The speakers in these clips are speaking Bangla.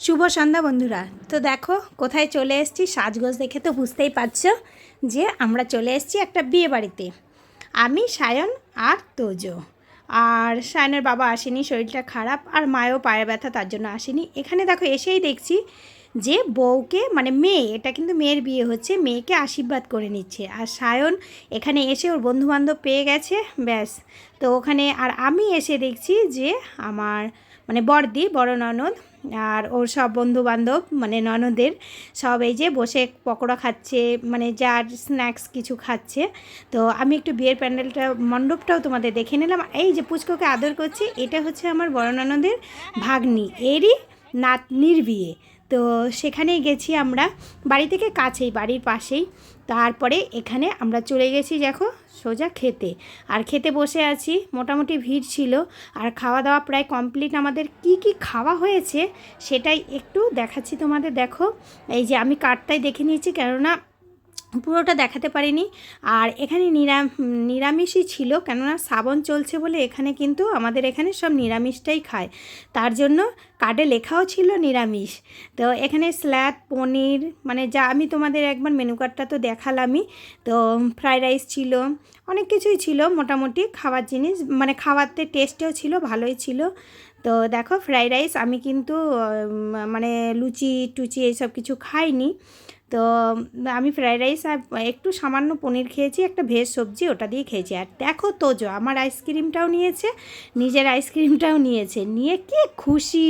শুভ সন্ধ্যা বন্ধুরা। তো দেখো, কোথায় চলে এসেছি সাজগোজ দেখে তো বুঝতেই পারছ যে আমরা চলে এসেছি একটা বিয়ে বাড়িতে আমি, সায়ন আর তোজো। আর সায়নের বাবা আসেনি, শরীরটা খারাপ, আর মায়ও পায়ে ব্যথা, তার জন্য আসেনি। এখানে দেখো, এসেই দেখছি যে বউকে মানে মেয়ে, এটা কিন্তু মেয়ের বিয়ে হচ্ছে, মেয়েকে আশীর্বাদ করে নিচ্ছে। আর সায়ন এখানে এসে ওর বন্ধুবান্ধব পেয়ে গেছে, ব্যাস। তো ওখানে, আর আমি এসে দেখছি যে আমার মানে বড়দি, বড় ননদ আর ওর সব বন্ধু বান্ধব মানে ননদের সব এই যে বসে পকোড়া খাচ্ছে মানে যার স্ন্যাক্স কিছু খাচ্ছে। তো আমি একটু বিয়ের প্যান্ডেলটা, মণ্ডপটাও তোমাদের দেখে নিলাম। এই যে পুচকোকে আদর করছি, এটা হচ্ছে আমার বড় ননদের ভাগ্নি, এরই নাতনির বিয়ে। তো সেখানেই গেছি আমরা। বাড়ি থেকে কাছেই, বাড়ির পাশেই। তারপরে এখানে আমরা চলে গেছি দেখো সোজা খেতে। আর খেতে বসে আছি, মোটামুটি ভিড় ছিল। আর খাওয়া দাওয়া প্রায় কমপ্লিট। আমাদের কি কি খাওয়া হয়েছে সেটাই একটু দেখাচ্ছি তোমাদের। দেখো, এই যে আমি কার্ডটাই দেখে নিয়েছি কেননা পুরোটা দেখাতে পারিনি। আর এখানে নিরাম, নিরামিষই ছিল, কেননা শ্রাবণ চলছে বলে এখানে কিন্তু আমাদের এখানে সব নিরামিষটাই খায়। তার জন্য কার্ডে লেখাও ছিল নিরামিষ। তো এখানে স্ল্যাদ পনির মানে যা আমি তোমাদের একবার মেনু কার্ডটা তো দেখালামই। তো ফ্রাইড রাইস ছিল, অনেক কিছুই ছিল, মোটামুটি খাবার জিনিস মানে খাওয়াতে টেস্টেও ছিল, ভালোই ছিল। তো দেখো, ফ্রাইড রাইস আমি কিন্তু মানে লুচি টুচি এইসব কিছু খাইনি। তো আমি ফ্রাইড রাইস আর একটু সামান্য পনির খেয়েছি, একটা ভেজ সবজি ওটা দিয়ে খেয়েছি। আর দেখো তোজো, আমার আইসক্রিমটাও নিয়েছে, নিজের আইসক্রিমটাও নিয়েছে। নিয়ে কি খুশি!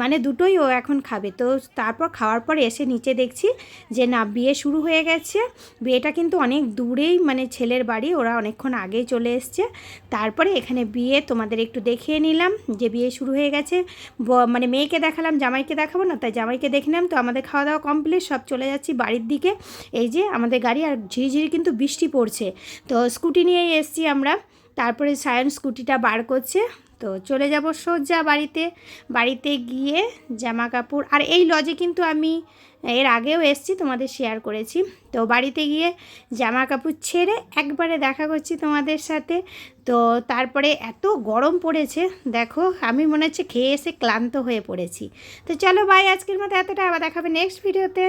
মানে দুটোই ও এখন খাবে। তো তারপর খাওয়ার পর এসে নিচে দেখছি যে না, বিয়ে শুরু হয়ে গেছে। বিয়েটা কিন্তু অনেক দূরেই মানে ছেলের বাড়ি, ওরা অনেকক্ষণ আগেই চলে এসছে। তারপরে এখানে বিয়ে তোমাদের একটু দেখিয়ে নিলাম যে বিয়ে শুরু হয়ে গেছে। মানে মেয়েকে দেখালাম, জামাইকে দেখাবো না, তাই জামাইকে দেখে নিলাম। তো আমাদের খাওয়া দাওয়া কমপ্লিট, সব চলে যাচ্ছি বাড়ির দিকে। এই যে আমাদের গাড়ি আর ঝিরিঝিরি কিন্তু বৃষ্টি পড়ছে। তো স্কুটি নিয়েই এসছি আমরা। তারপরে সায়ন স্কুটিটা বার করছে। তো চলে যাব সোজা বাড়িতে। বাড়িতে গিয়ে জামা কাপড় আর এই লজে কিন্তু আমি এর আগেও এসছি, তোমাদের শেয়ার করেছি। তো বাড়িতে গিয়ে জামা কাপড় ছেড়ে একবারে দেখা করছি তোমাদের সাথে। তো তারপরে এত গরম পড়েছে, দেখো আমি মনে হচ্ছে খেয়ে এসে ক্লান্ত হয়ে পড়েছি। তো চলো বাই আজকের মতো এতটা। আবার দেখাবে নেক্সট ভিডিওতে